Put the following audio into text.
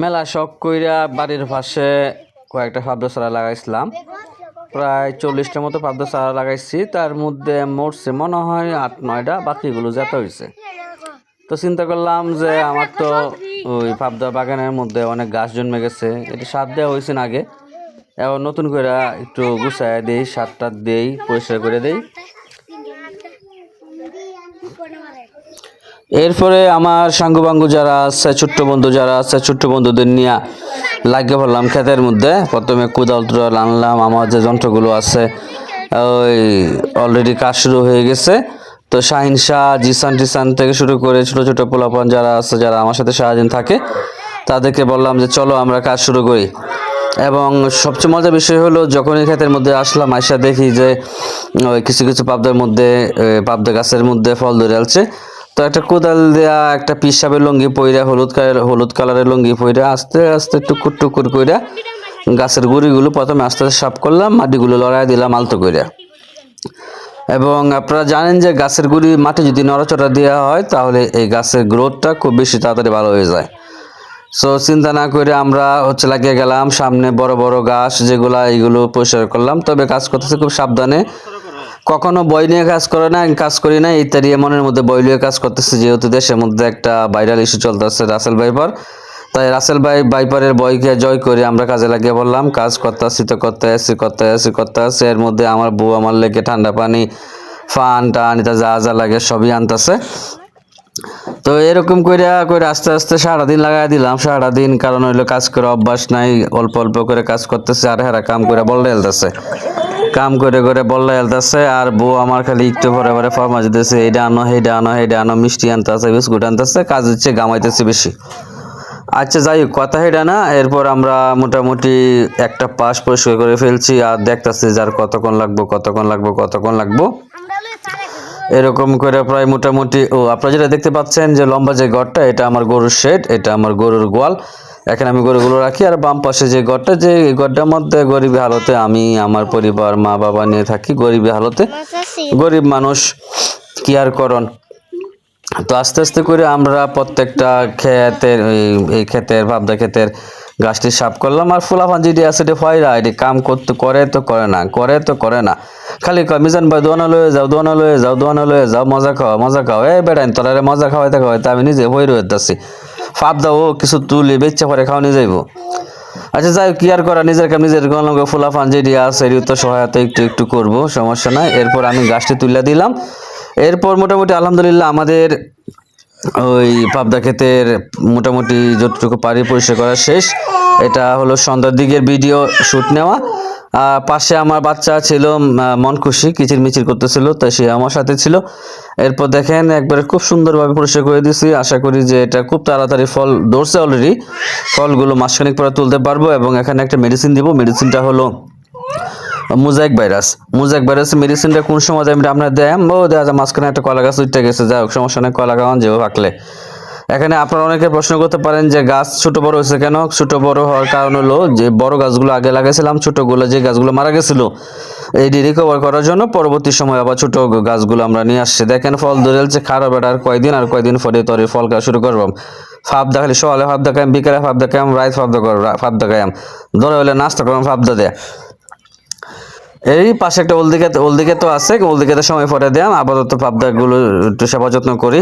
মেলা শখ কইরা বাড়ির পাশে কয়েকটা পাবদা চারা লাগাইছিলাম। প্রায় চল্লিশটার মতো পাবদা চারা লাগাইছি। তার মধ্যে মরছে মনে হয় আট, নয়টা, বাকিগুলো যেত হয়েছে তো চিন্তা করলাম যে আমার তো ওই পাবদা বাগানের মধ্যে অনেক গাছ জন্মে গেছে। এটা সার দেওয়া হয়েছে না আগে। এবার নতুন করে একটু গুছায় দেই, সারটা দিই, পরিষ্কার করে দেই। এরপরে আমার সাঙ্গু বাঙ্গু যারা আছে, ছোট্ট বন্ধু যারা আছে, ছোট্ট বন্ধুদের নিয়ে লাগিয়ে পড়লাম ক্ষেতের মধ্যে। প্রথমে কোদাল টুদাল আনলাম, আমার যে যন্ত্রগুলো আছে, ওই অলরেডি কাজ শুরু হয়ে গেছে। তো শাহিন শাহ, জিসান টিসান থেকে শুরু করে ছোট ছোট পোলাপন যারা আছে, যারা আমার সাথে সারাদিন থাকে, তাদেরকে বললাম যে, চলো আমরা কাজ শুরু করি। এবং সবচেয়ে মজার বিষয় হলো, যখনই ক্ষেতের মধ্যে আসলাম, আইসা দেখি যে কিছু কিছু পাবদার মধ্যে পাবদা গাছের মধ্যে ফল ধরে আলছে। তো একটা কোদাল দেয়া, একটা পিসাবের লুঙ্গি পইরা, হলুদ কালার হলুদ কালারের লুঙ্গি পইরা আস্তে আস্তে টুকুর টুকুর কইরা গাছের গুড়িগুলো প্রথমে আস্তে আস্তে সাফ করলাম, মাটিগুলো লড়াই দিলাম আলতো কইরা। এবং আপনারা জানেন যে গাছের গুড়ি মাটি যদি নড়াচড়া দেওয়া হয়, তাহলে এই গাছের গ্রোথটা খুব বেশি তাড়াতাড়ি ভালো হয়ে যায়। সো চিন্তা না করে আমরা হচ্ছে লাগিয়ে গেলাম, সামনে বড় বড় গাছ যেগুলা এইগুলো পরিষ্কার করলাম, তবে কাজ করতেছে খুব সাবধানে কখনো বই নিয়ে কাজ করে না কাজ করি না ইত্যাদি মনের মধ্যে বই নিয়ে কাজ করতেছে, যেহেতু দেশের মধ্যে একটা ভাইরাল ইস্যু চলতেছে রাসেল ভাইপার তাই রাসেল ভাই বাইপারের বইকে জয় করে আমরা কাজে লাগিয়ে বললাম কাজ করতে আসি তো করতে আসি করতে আসি করতে আসি, এর মধ্যে আমার বউ আমার লেগে ঠান্ডা পানি, ফান টান, এটা যা যা লাগে সবই আনতেছে। তো এরকম করে করে আস্তে আস্তে সারাদিন লাগাই দিলাম, সারাদিন কারণ হইল কাজ করে অভ্যাস নাই, অল্প অল্প করে কাজ করতেছে, আর হেরা কাম করে বললে এলতেছে কাম করে করে বললে আলতাছে, আর বউ আমার খালি একটু পরে পরে ফরমাজ দিতেছে এইটা আনো সেইটা আনো সেইটা আনো, মিষ্টি আনতেছে, বিস্কুট আনতেছে, কাজ হচ্ছে গামাইতেছে বেশি। আচ্ছা যাই হোক, কথা হেডা না, এরপর আমরা মোটামুটি একটা পাশ পরিষ্কার করে ফেলছি, আর দেখতেছি যার কতক্ষণ লাগবো কতক্ষণ লাগবো কতক্ষণ লাগবো। এরকম করে প্রায় মোটামুটি, ও, আপনারা যেটা দেখতে পাচ্ছেন যে লম্বা যে ঘরটা এটা আমার গরুর শেড, এটা আমার গরুর গোয়াল। এখানে আমি গরুগুলো রাখি, আর বাম পাশে যে ঘরটা যে ঘরটার মধ্যে গরিবী হালতে আমি, আমার পরিবার, মা, বাবা নিয়ে থাকি গরিবী হালতে। গরিব মানুষ, কি আর করন তো আস্তে আস্তে করে আমরা প্রত্যেকটা ক্ষেতের এই- ক্ষেতের ভাবদা ক্ষেতের গাছটি সাফ করলাম আর ফুলাফান যেটি আছে এটি ফয়রা, এটি কাম করতে, করে তো করে না, করে তো করে না। খালি কয়, মিজান ভাই, দোয়ানা লয়ে যাও, দোয়ানা লয়ে যাও, দোয়ানা লয়ে যাও, মজা খাওয়া, মজা খাও এই বেড়াইন তোরা মজা খাওয়াই খাওয়াইতে খাওয়াইতে আমি নিজে বই রয়েছি ফাপ দাও কিছু তুলি বেচ্চা পরে খাওয়ানি যাইবো। আচ্ছা যাই কি আর করা, নিজের কাম, নিজের গণকে ফুলাফান যেটি আছে এটি তো সহায়তা একটু একটু করব, সমস্যা নাই। এরপর আমি গাছটি তুলে দিলাম। এরপর মোটামুটি, আলহামদুলিল্লাহ, আমাদের ওই পাবদা ক্ষেতের মোটামুটি যতটুকু পারি পরিষ্কার করা শেষ। এটা হলো সন্ধ্যার দিকের ভিডিও শ্যুট নেওয়া। আর পাশে আমার বাচ্চা ছিল মন খুশি, কিচির মিচির করতেছিল, তাই সে আমার সাথে ছিল। এরপর দেখেন, একবারে খুব সুন্দরভাবে পরিষ্কার করে দিয়েছি আশা করি যে এটা খুব তাড়াতাড়ি ফল ধরছে অলরেডি ফলগুলো মাসখানিক পরে তুলতে পারব এবং এখানে একটা মেডিসিন দিব। মেডিসিনটা হলো মুজাইক ভাইরাস। মুজাইক ভাইরাস মেডিসিনটা কোন সময় দেয়? আমরা দেয় ও দেখা যায় মাঝখানে একটা কলা গাছ উঠতে গেছে। যাই হোক, সমস্যা নেই, কলা গাছ যেও থাকলে এখানে আপনারা অনেকে প্রশ্ন করতে পারেন যে, গাছ ছোট বড় হয়েছে কেন? ছোট বড় হওয়ার কারণ হলো যে, বড় গাছগুলো আগে লাগাইছিলাম, ছোটগুলো যে গাছগুলো মারা গেছিল এইটি রিকভার করার জন্য পরবর্তী সময় আবার ছোট গাছগুলো আমরা নিয়ে আসছি। দেখেন, ফল ধরেছে খারাপ আর কয়দিন আর কয়দিন পরে তরে ফল খাওয়া শুরু করবাম ফাপ দেখালি, সকালে ফাপ দেখাম বিকালে ফাপ দেখাম রাত ফাপ দেখাম ফাপ দেখাম ধরে হলে নাস্তা করলাম ফাপ দেয় এই পাশে একটা ওলদিকে ওলদিকে তো আছে ওলদিকে সময় পরে দেয় আপাতত পাবদাগুলো একটু সেবা যত্ন করি।